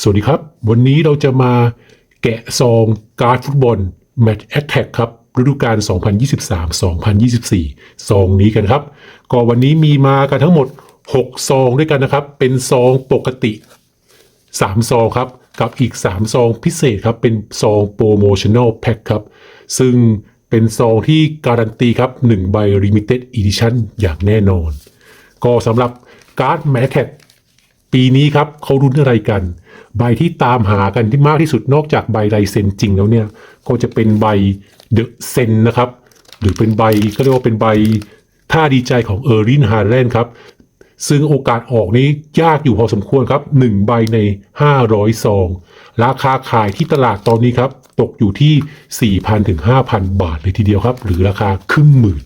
สวัสดีครับ วันนี้เราจะมาแกะซองการ์ดฟุตบอล Match Attack ครับฤดูกาล 2023-2024 ซองนี้กันครับ ก็วันนี้มีมากันทั้งหมด 6 ซองด้วยกันนะครับ เป็นซองปกติ 3 ซองครับ กับอีก 3 ซองพิเศษครับ เป็นซองโปรโมชั่น a ลแพ็คครับ ซึ่งเป็นซองที่การันตีครับ1ใบ Limited Edition อย่างแน่นอน ก็สำหรับการ์ดแมทแท็ก ปีนี้ครับเขารุ้นอะไรกัน ใบที่ตามหากันที่มากที่สุดนอกจากใบลายเซ็นจริงแล้วเนี่ย ก็จะเป็นใบเดอะเซนนะครับ หรือเป็นใบก็เรียกว่าเป็นใบท่าดีใจของเออร์ลินฮาร์แลนด์ครับซึ่งโอกาสออกนี้ยากอยู่พอสมควรครับ 1 ใบใน 500ซองราคาขายที่ตลาดตอนนี้ครับ ตกอยู่ที่ 4,000ถึง5,000 บาทเลยทีเดียวครับ หรือราคาครึ่งหมื่น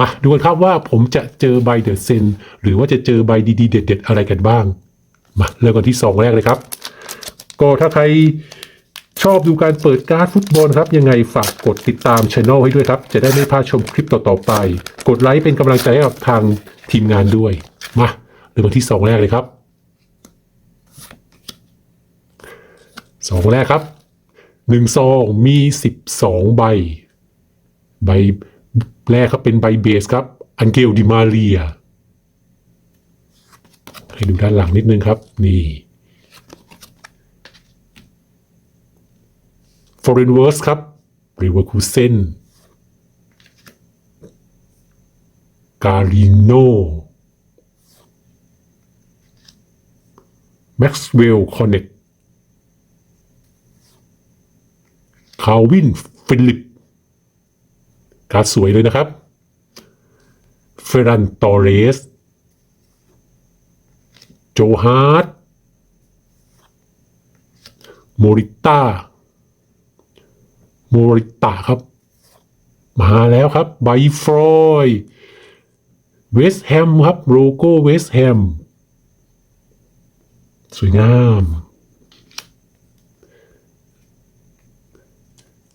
มาดูกันครับว่าผมจะเจอใบเดอะเซนหรือว่าจะเจอใบดีๆเด็ด ๆ อะไรกันบ้าง มาเริ่มกันที่ซองแรกเลยครับ ก็ถ้าใครชอบดูการเปิดการ์ดฟุตบอลครับ ยังไงฝากกดติดตามช anel ให้ด้วยครับ จะได้ไม่พลาดชมคลิปต่อ ๆ ไป กดไลค์เป็นกำลังใจให้กับทางทีมงานด้วย มาเริ่มกันที่ซองแรกเลยครับซองแรกครับหนึ่งซองมีสิบสองใบ ใบ แรกครับเป็นใบเบสครับ อันเกลดิมาเรีย ให้ดูด้านหลังนิดนึงครับ นี่ฟอร์เรนเวิร์สครับริเวอร์คูเซนการิโนแม็กซ์เวลล์คอนเนตคาวิน ฟิลิป การดสวยเลยนะครับเฟรันตอเรสโจฮาร์ดโมริต้าโมริตาครับ มาแล้วครับไบฟรอยเวสแฮมครับโลโก้เวสแฮมสวยงาม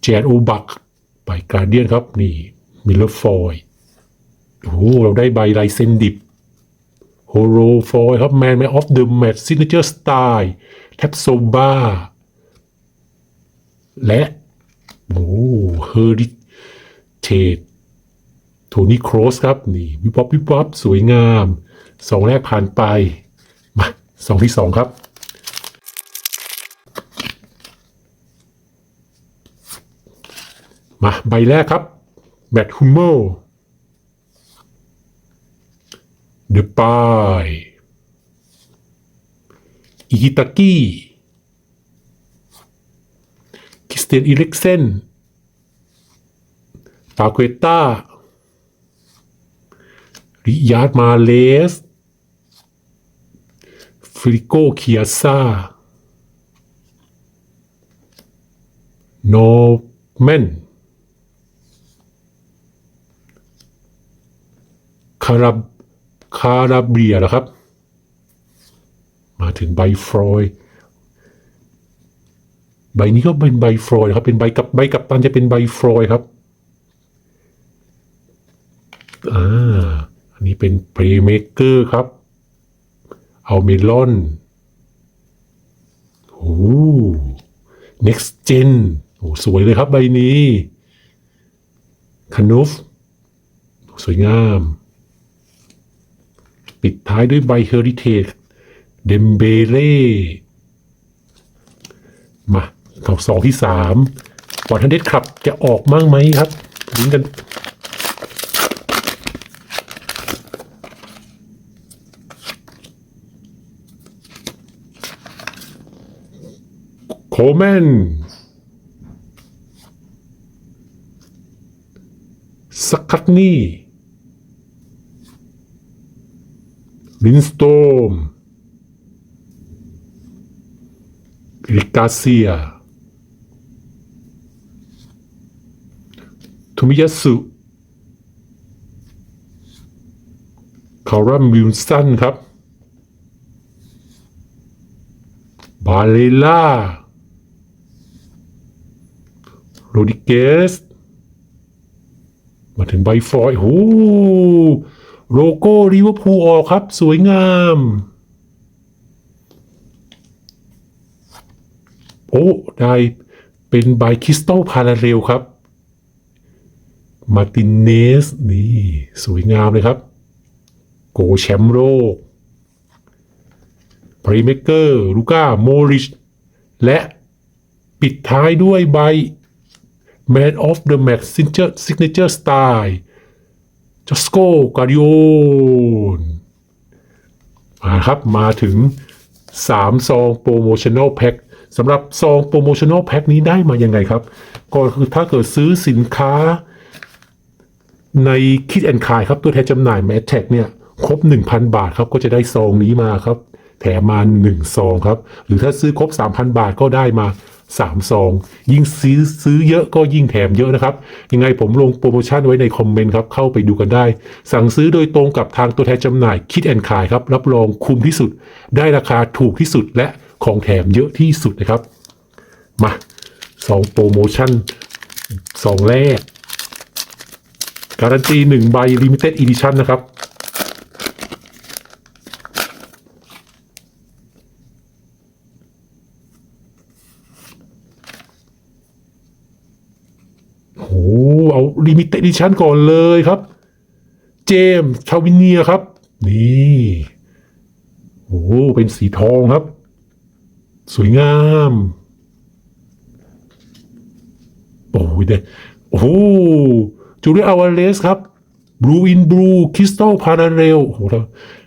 แจนโอบัก ใบการเดียนครับ นี่มิลเลอร์ฟอยโอ้โหเราได้ใบลายเซนดิบโฮโรฟอยครับแมนแมนออฟเดอะแมตช์ซิกเนเจอร์สไตล์แทปโซบาและโอ้เฮอริเทดโทนี่โครสครับ นี่วิบวับวิบวับสวยงามสองแรกผ่านไป มาสองที่สองครับ มาใบแรกครับแมตฮุมเมลเดปายอิฮิตากิคริสเตียนอิเล็กเซนปาเกตาริยาร์ดมาเลสฟิลิโกเคียซาโนแมน คาราคาราเบียนะครับ มาถึงใบฟรอยใบนี้ก็เป็นใบฟรอยครับ เป็นใบกับใบกับตันจะเป็นใบฟรอยครับอ่าอันนี้เป็นเพลย์เม k เกอร์ครับ เอาเมลอนโอ้ next gen โอ้สวยเลยครับใบนี้คานุฟสวยงาม ปิดท้ายด้วยใบเฮอริเทจเดมเบเล่มาต่อสองที่สามบอลทันเดสครับ จะออกมั่งไหมครับลุ้นกัน โคแมนสกัตนี่ ลินสโตมริกาเซียทุมิยาสุคารัมวิลสันครับ บาเลล่าโรดิเกส มาถึงใบฟอยโอ้ โลโก้ลิเวอร์พูลออกครับ สวยงาม โอ้ได้เป็นใบคริสตัลพาราเรลครับ มาร์ตินเนส นี่ สวยงามเลยครับ โกแชมป์โลกพรีเมเกอร์ลูก้าโมริช และปิดท้ายด้วยใบ Man of the Match Signature, Signature Style จอสโกกาดิโอนมาครับมาถึง 3 ซองโปรโมชั่น a ลแพ็คสำหรับซองโปรโมชั่น a ลแพ็คนี้ได้มายังไงครับ ก็คือถ้าเกิดซื้อสินค้าในคิดแอนคายครับ ตัวแทนจำหน่ายแมทแท็กเนี่ยครบ 1,000 บาทครับ ก็จะได้ซองนี้มาครับ แถมมา1ซองครับ หรือถ้าซื้อครบ 3,000 บาทก็ได้มา 3 ซอง ยิ่งซื้อซื้อเยอะก็ยิ่งแถมเยอะนะครับ ยังไงผมลงโปรโมชั่นไว้ในคอมเมนต์ครับ เข้าไปดูกันได้ สั่งซื้อโดยตรงกับทางตัวแทนจำหน่ายคิดแอนคายครับ รับรองคุ้มที่สุด ได้ราคาถูกที่สุดและของแถมเยอะที่สุดนะครับ มาสองโปรโมชั่นสองแรก การันตีหนึ่งใบ Limited Edition นะครับ โอ้โห เอา Limited Edition ก่อนเลยครับ เจมส์ชาวิเนียครับ นี่โอ้เป็นสีทองครับ สวยงาม โอ้ยเด็โอ้จูเลียอาวาเลสครับบลูอินบลูคริสตัลพาราเรลโอ้โห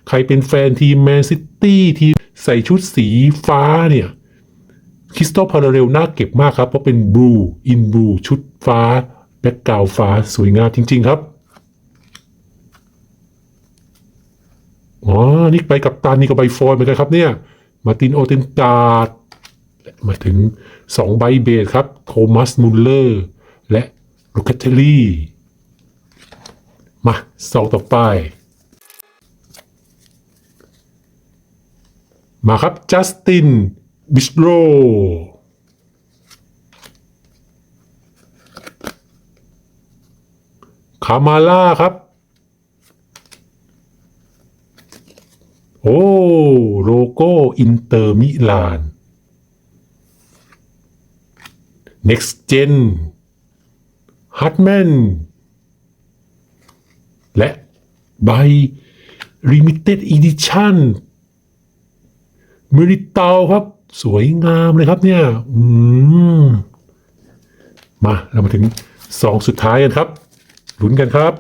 ใครเป็นแฟนทีมแมนซิตี้ทีมใส่ชุดสีฟ้าเนี่ยคริสตัลพาราเรลน่าเก็บมากครับ เพราะเป็นบลูอินบลูชุดฟ้า แบ็กกราวฟ้าสวยงามจริง ๆ ครับอ๋อนี่ไปกับตันนี่ก็ใบฟอยเหมือนกันครับเนี่ย มาตินโอเทนตาร์ดมาถึงสองใบเบสครับ โทมัสมุลเลอร์ และลูคัตเทลลี่ มาสองต่อไป มาครับ จัสติน บิชโรามาล่าครับ โอ้โลโก้อินเตอร์มิลาน next gen h a r t m a n และใบ limited edition มิริตาครับ สวยงามเลยครับเนี่ยมมา เรามาถึงสองสุดท้ายกันครับ ลุ้นกันครับ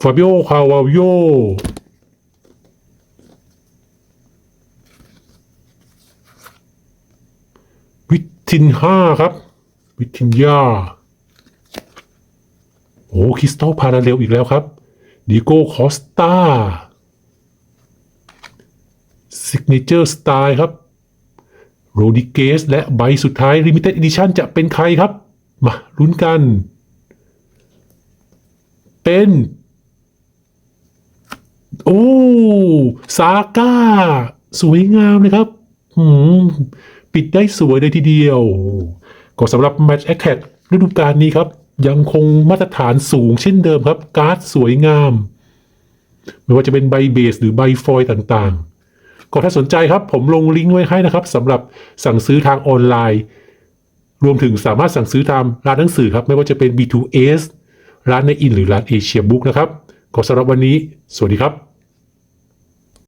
ฟาบิโอ คาวาวิโอวิทินห้าครับ วิทินยาโอ้คริสตัลพาราเรลอีกแล้วครับดิโก้คอสตา ซิกเนเจอร์สไตล์ครับโรดิเกสและใบสุดท้าย Limited Edition จะเป็นใครครับ มาลุ้นกัน เป็น โอ้ซาก้า สวยงามเลยครับปิดได้สวยเลยทีเดียว ก็สำหรับ Match a t t a c ฤดูกาลนี้ครับ ยังคงมาตรฐานสูงเช่นเดิมครับ การ์ดสวยงาม ไม่ว่าจะเป็นใบเบสหรือใบฟอยต่างๆ ก็ถ้าสนใจครับ ผมลงลิงก์ไว้ให้นะครับสำหรับสั่งซื้อทางออนไลน์ รวมถึงสามารถสั่งซื้อตามร้านหนังสือครับ ไม่ว่าจะเป็น B2S ร้านในอินหรือร้านเอเชียบุ๊กนะครับก็สำหรับวันนี้ สวัสดีครับ